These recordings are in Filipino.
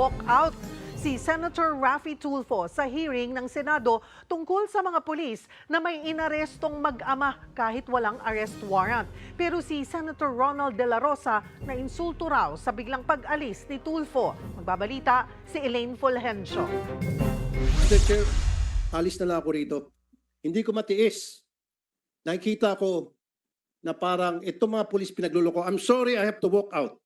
nag-walk out si Senator Raffy Tulfo sa hearing ng Senado tungkol sa mga pulis na may inarestong mag-ama kahit walang arrest warrant. Pero si Senator Ronald De La Rosa na insulto raw sa biglang pag-alis ni Tulfo. Magbabalita si Elaine Fulgencio. Mr. Chair, alis na lang ako rito. Hindi ko matiis. Nakikita ko na parang itong mga pulis pinagluloko. I'm sorry, I have to walk out.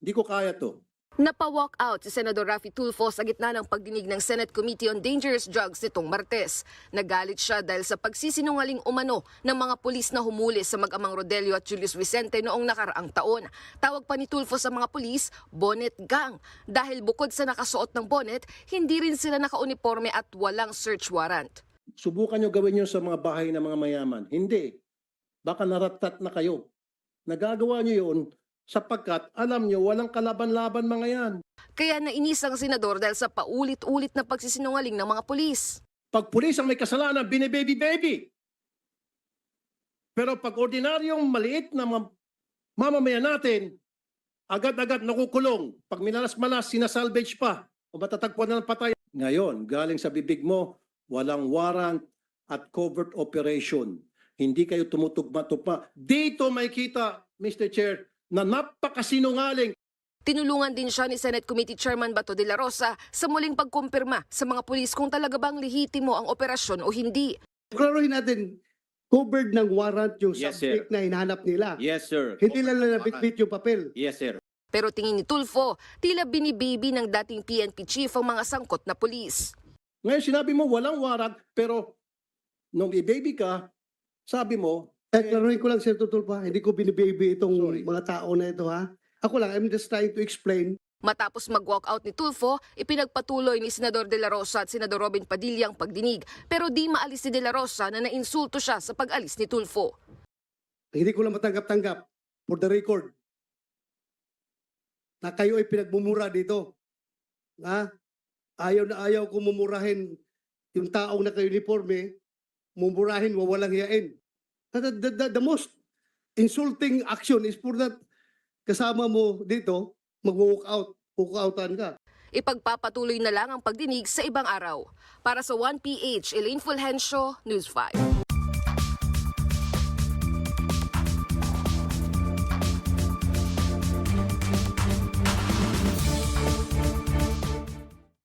Hindi ko kaya to. Napa-walk out si Senador Raffy Tulfo sa gitna ng pagdinig ng Senate Committee on Dangerous Drugs nitong Martes. Nagalit siya dahil sa pagsisinungaling umano ng mga pulis na humuli sa mag-amang Rodelio at Julius Vicente noong nakaraang taon. Tawag pa ni Tulfo sa mga pulis, bonnet gang. Dahil bukod sa nakasuot ng bonnet, hindi rin sila nakauniforme at walang search warrant. Subukan nyo gawin yun sa mga bahay ng mga mayaman. Hindi. Baka naratat na kayo. Nagagawa nyo yun sapagkat alam nyo walang kalaban-laban mga yan. Kaya nainis ang senador dahil sa paulit-ulit na pagsisinungaling ng mga pulis. Pag pulis ang may kasalanan, binibaby-baby. Pero pag ordinaryong maliit na mam- mamamayan natin, agad-agad nakukulong. Pag minalas-malas, sinasalvage pa. O matatagpuan na ng patay. Ngayon, galing sa bibig mo, walang warrant at covert operation. Hindi kayo tumutugma-tugma. Dito may kita, Mr. Chair, na napakasinungaling. Tinulungan din siya ni Senate Committee Chairman Bato de la Rosa sa muling pagkumpirma sa mga pulis kung talaga bang lehitimo ang operasyon o hindi. Klaruhin natin, covered ng warrant yung Yes, subject na hinahanap nila. Yes, sir. Hindi lang na nabitbit yung papel. Yes, sir. Pero tingin ni Tulfo, tila binibaby ng dating PNP chief ang mga sangkot na pulis. Ngayon sinabi mo walang warrant, pero nung i-baby ka, sabi mo, Eh, klaruhin ko lang, Sir Tutulpa, hindi ko binibaby itong Sorry. mga tao na ito, ha? Ako lang, I'm just trying to explain. Matapos mag-walk out ni Tulfo, ipinagpatuloy ni Senador De La Rosa at Senador Robin Padilla ang pagdinig. Pero di maalis ni De La Rosa na nainsulto siya sa pag-alis ni Tulfo. Hindi ko lang matanggap-tanggap, for the record, na kayo ay pinagmumura dito. Ha? Ayaw na ayaw ko mumurahin yung taong naka-uniforme, mumurahin, wawalang hiyain. The, the, the, the most insulting action is for that kasama mo dito, mag-walk out, walk outan ka. Ipagpapatuloy na lang ang pagdinig sa ibang araw. Para sa 1PH, Elaine Fulgencio, News 5.